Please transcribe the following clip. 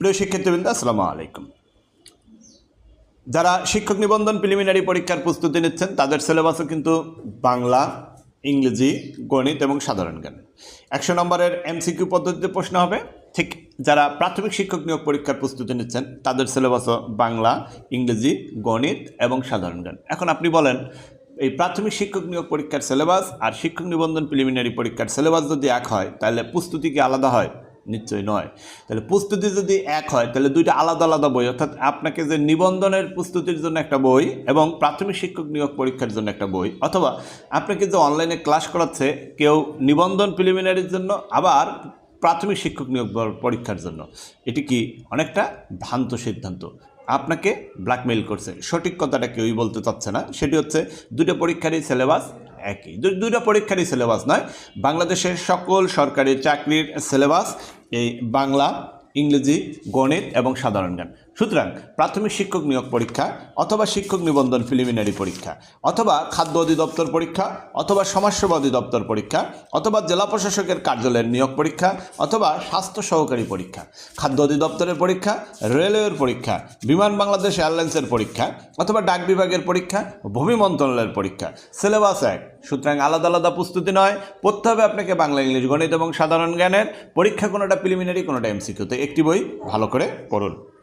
প্রিয় শিক্ষার্থীবৃন্দ, আসসালামু আলাইকুম। যারা শিক্ষক নিবন্ধন প্রিলিমিনারি পরীক্ষার প্রস্তুতি নিচ্ছেন, তাদের সিলেবাসও কিন্তু বাংলা, ইংরেজি, গণিত এবং সাধারণ জ্ঞান। একশো নম্বরের এমসিকিউ পদ্ধতিতে প্রশ্ন হবে, ঠিক যারা প্রাথমিক শিক্ষক নিয়োগ পরীক্ষার প্রস্তুতি নিচ্ছেন, তাদের সিলেবাসও বাংলা, ইংরেজি, গণিত এবং সাধারণ জ্ঞান। এখন আপনি বলেন, এই প্রাথমিক শিক্ষক নিয়োগ পরীক্ষার সিলেবাস আর শিক্ষক নিবন্ধন প্রিলিমিনারি পরীক্ষার সিলেবাস যদি এক হয়, তাহলে প্রস্তুতি কি আলাদা হয়? নিশ্চয়ই নয়। তাহলে প্রস্তুতি যদি এক হয়, তাহলে দুইটা আলাদা আলাদা বই, অর্থাৎ আপনাকে যে নিবন্ধনের প্রস্তুতির জন্য একটা বই এবং প্রাথমিক শিক্ষক নিয়োগ পরীক্ষার জন্য একটা বই, অথবা আপনাকে যে অনলাইনে ক্লাস করাচ্ছে, কেউ নিবন্ধন প্রিলিমিনারির জন্য, আবার প্রাথমিক শিক্ষক নিয়োগ পরীক্ষার জন্য, এটি কি অনেকটা ভ্রান্ত সিদ্ধান্ত? আপনাকে ব্ল্যাকমেইল করছে। সঠিক কথাটা কেউই বলতে চাচ্ছে না। সেটি হচ্ছে দুটো পরীক্ষারই সিলেবাস একই। দু- দুইটা পরীক্ষারই সিলেবাস নয়। বাংলাদেশের সকল সরকারি চাকরির সিলেবাস এই বাংলা ইংরেজি গণিত এবং সাধারণ জ্ঞান। সুতরাং প্রাথমিক শিক্ষক নিয়োগ পরীক্ষা অথবা শিক্ষক নিবন্ধন প্রিলিমিনারি পরীক্ষা, অথবা খাদ্য অধিদপ্তর পরীক্ষা, অথবা সমাজসেবা অধিদপ্তর পরীক্ষা, অথবা জেলা প্রশাসকের কার্যালয়ের নিয়োগ পরীক্ষা, অথবা স্বাস্থ্য সহকারী পরীক্ষা, খাদ্য অধিদপ্তরের পরীক্ষা, রেলওয়ের পরীক্ষা, বিমান বাংলাদেশ এয়ারলাইন্সের পরীক্ষা, অথবা ডাক বিভাগের পরীক্ষা, ভূমি মন্ত্রণালয়ের পরীক্ষা। সিলেবাস এক। সুতরাং আলাদা আলাদা প্রস্তুতি নয়। পড়তে হবে আপনাকে বাংলা, ইংলিশ, গণিত এবং সাধারণ জ্ঞানের। পরীক্ষা কোনোটা প্রিলিমিনারি কোনোটা এমসিকিউতে একটি বই ভালো করে পড়ুন।